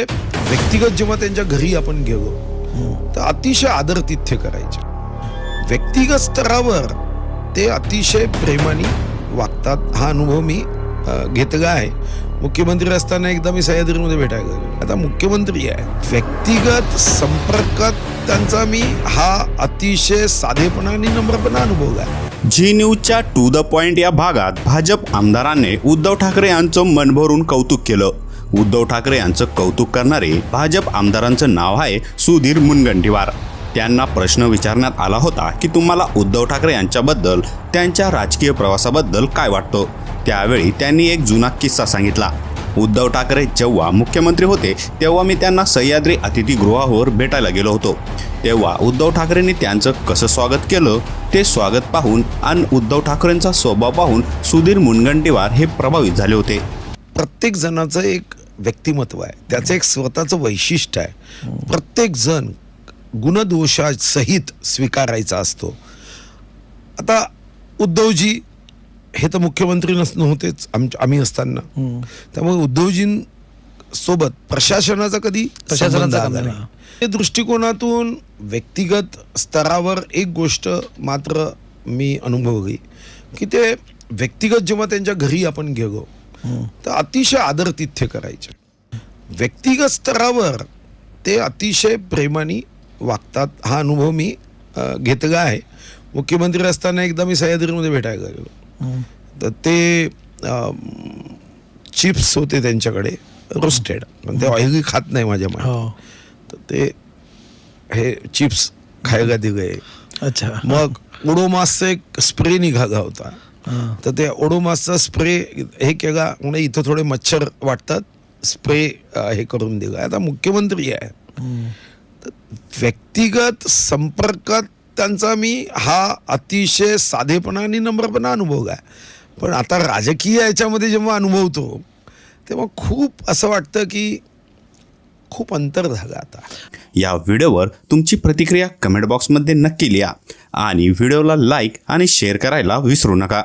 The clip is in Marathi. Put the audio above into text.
व्यक्तिगत जेव्हा त्यांच्या घरी आपण गेलो तर अतिशय आदर तिथ्य करायचे. व्यक्तिगत स्तरावर ते अतिशय प्रेमाने वागतात. हा अनुभव मी घेतला आहे. मुख्यमंत्री असताना एकदा मी सह्याद्रीमध्ये भेटायला गेलो. आता मुख्यमंत्री आहे. व्यक्तिगत संपर्कात त्यांचा मी हा अतिशय साधेपणा आणि नम्रपणा अनुभवला आहे. जी न्यूजच्या टू द पॉइंट या भागात भाजप आमदारांनी उद्धव ठाकरे यांचं मन भरून कौतुक केलं. उद्धव ठाकरे यांचं कौतुक करणारे भाजप आमदारांचं नाव आहे सुधीर मुनगंटीवार. त्यांना प्रश्न विचारण्यात आला होता की तुम्हाला उद्धव ठाकरे यांच्याबद्दल त्यांच्या राजकीय प्रवासाबद्दल काय वाटतं? त्यावेळी त्यांनी एक जुना किस्सा सांगितला. उद्धव ठाकरे जेव्हा मुख्यमंत्री होते तेव्हा मी त्यांना सह्याद्री अतिथीगृहावर भेटायला गेलो होतो. तेव्हा उद्धव ठाकरेंनी त्यांचं कसं स्वागत केलं ते स्वागत पाहून आणि उद्धव ठाकरेंचा स्वभाव पाहून सुधीर मुनगंटीवार हे प्रभावित झाले होते. प्रत्येक जणाचं एक व्यक्तिमत्व आहे. त्याचं एक स्वतःचं वैशिष्ट्य आहे. प्रत्येक जण गुणदोषासहित स्वीकारायचा असतो. आता उद्धवजी हे तर मुख्यमंत्री नस नव्हतेच आम आम्ही असताना. त्यामुळे उद्धवजीं सोबत प्रशासनाचा कधी प्रशासनाचा दृष्टिकोनातून व्यक्तिगत स्तरावर एक गोष्ट मात्र मी अनुभवली की ते व्यक्तिगत जेव्हा त्यांच्या घरी आपण गेलो तर अतिशय आदरातिथ्य करायचे. व्यक्तिगत स्तरावर ते अतिशय प्रेमाने वागतात. हा अनुभव मी घेतला आहे. मुख्यमंत्री असताना एकदा मी सह्याद्रीमध्ये भेटायला गेलो. तर ते चिप्स होते त्यांच्याकडे रोस्टेड. पण ते ऑइली खात नाही माझ्या मान हो. तर ते हे चिप्स खायला दिले. अच्छा. मग ओडोमासचा एक स्प्रे निघाला होता. तर त्या ओडोमासचा स्प्रे हे केला म्हणजे इथं थोडे मच्छर वाटतात. स्प्रे हे करून दिला. आता मुख्यमंत्री आहे. व्यक्तिगत संपर्कात त्यांचा मी हा अतिशय साधेपणा आणि नम्रपणा अनुभवला आहे. पण आता राजकीय याच्यामध्ये जेव्हा अनुभवतो तेव्हा खूप असं वाटतं की खूप अंतर झालं आता. या व्हिडिओवर तुमची प्रतिक्रिया कमेंट बॉक्समध्ये नक्की लिहा. आणि व्हिडिओला लाईक आणि शेअर करायला विसरू नका.